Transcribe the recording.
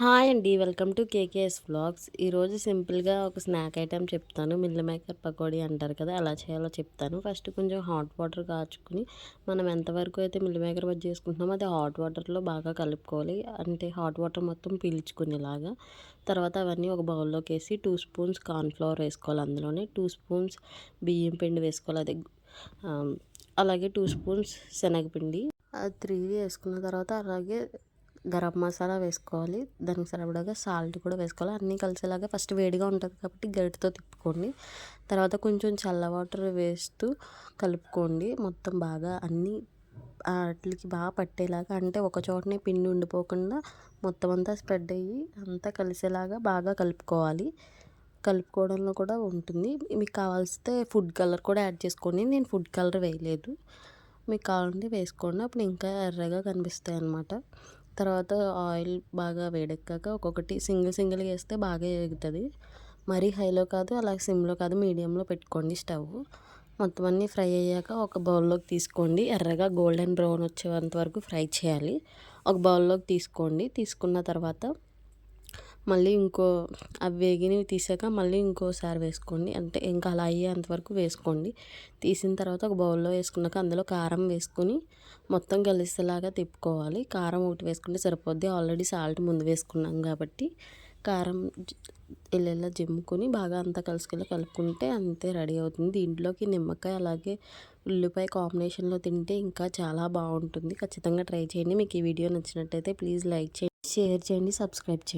Hi అండి. Welcome to KKS vlogs. ఈరోజు సింపుల్గా ఒక స్నాక్ ఐటెం చెప్తాను. మిల్ మేకర్ పకోడీ అంటారు కదా ఎలా చేయాలో చెప్తాను. ఫస్ట్ కొంచెం హాట్ వాటర్ కాచుకుని మనం ఎంతవరకు అయితే మిల్ మేకర్ బజ్జీ చేసుకుంటున్నామో అది హాట్ వాటర్లో బాగా కలుపుకోవాలి. అంటే హాట్ వాటర్ మొత్తం పీల్చుకునేలాగా. తర్వాత అవన్నీ ఒక బౌల్లోకి వేసి టూ స్పూన్స్ కార్న్ఫ్లవర్ వేసుకోవాలి అందులోనే. టూ స్పూన్స్ బియ్యం పిండి వేసుకోవాలి అది. అలాగే టూ స్పూన్స్ శనగపిండి. అది త్రీ వేసుకున్న తర్వాత అలాగే గరం మసాలా వేసుకోవాలి. దానికి సరిపడగా సాల్ట్ కూడా వేసుకోవాలి. అన్నీ కలిసేలాగా ఫస్ట్ వేడిగా ఉంటుంది కాబట్టి గరిటతో తిప్పుకోండి. తర్వాత కొంచెం చల్ల వాటర్ వేస్తూ కలుపుకోండి. మొత్తం బాగా అన్నీ వాటికి బాగా పట్టేలాగా అంటే ఒక చోటనే పిండి ఉండిపోకుండా మొత్తం అంతా స్ప్రెడ్ అయ్యి అంతా కలిసేలాగా బాగా కలుపుకోవాలి. కలుపుకోవడంలో కూడా ఉంటుంది. మీకు కావాల్సితే ఫుడ్ కలర్ కూడా యాడ్ చేసుకోండి. నేను ఫుడ్ కలర్ వేయలేదు. మీకు కావాలంటే వేసుకోండి. అప్పుడు ఇంకా ఎర్రగా కనిపిస్తాయి అన్నమాట. తర్వాత ఆయిల్ బాగా వేడెక్కాక ఒక్కొక్కటి సింగిల్ సింగిల్గా వేస్తే బాగా ఎగుతుంది. మరీ హైలో కాదు అలాగే సిమ్లో కాదు మీడియంలో పెట్టుకోండి స్టవ్. మొత్తం అన్నీ ఫ్రై అయ్యాక ఒక బౌల్లోకి తీసుకోండి. ఎర్రగా గోల్డెన్ బ్రౌన్ వచ్చేంత వరకు ఫ్రై చేయాలి. ఒక బౌల్లోకి తీసుకోండి. తీసుకున్న తర్వాత మళ్ళీ ఇంకో అవి వేగినవి తీసాక మళ్ళీ ఇంకోసారి వేసుకోండి. అంటే ఇంకా అలా అయ్యేంతవరకు వేసుకోండి. తీసిన తర్వాత ఒక బౌల్లో వేసుకున్నాక అందులో కారం వేసుకొని మొత్తం కలిసేలాగా తిప్పుకోవాలి. కారం ఒకటి వేసుకుంటే సరిపోద్ది. ఆల్రెడీ సాల్ట్ ముందు వేసుకున్నాం కాబట్టి కారం ఇలా జిమ్ముకొని బాగా అంతా కలిసికెళ్ళి కలుపుకుంటే అంతే రెడీ అవుతుంది. దీంట్లోకి నిమ్మకాయ అలాగే ఉల్లిపాయ కాంబినేషన్లో తింటే ఇంకా చాలా బాగుంటుంది. ఖచ్చితంగా ట్రై చేయండి. మీకు ఈ వీడియో నచ్చినట్టయితే ప్లీజ్ లైక్ చేయండి షేర్ చేయండి సబ్స్క్రైబ్ చేయండి.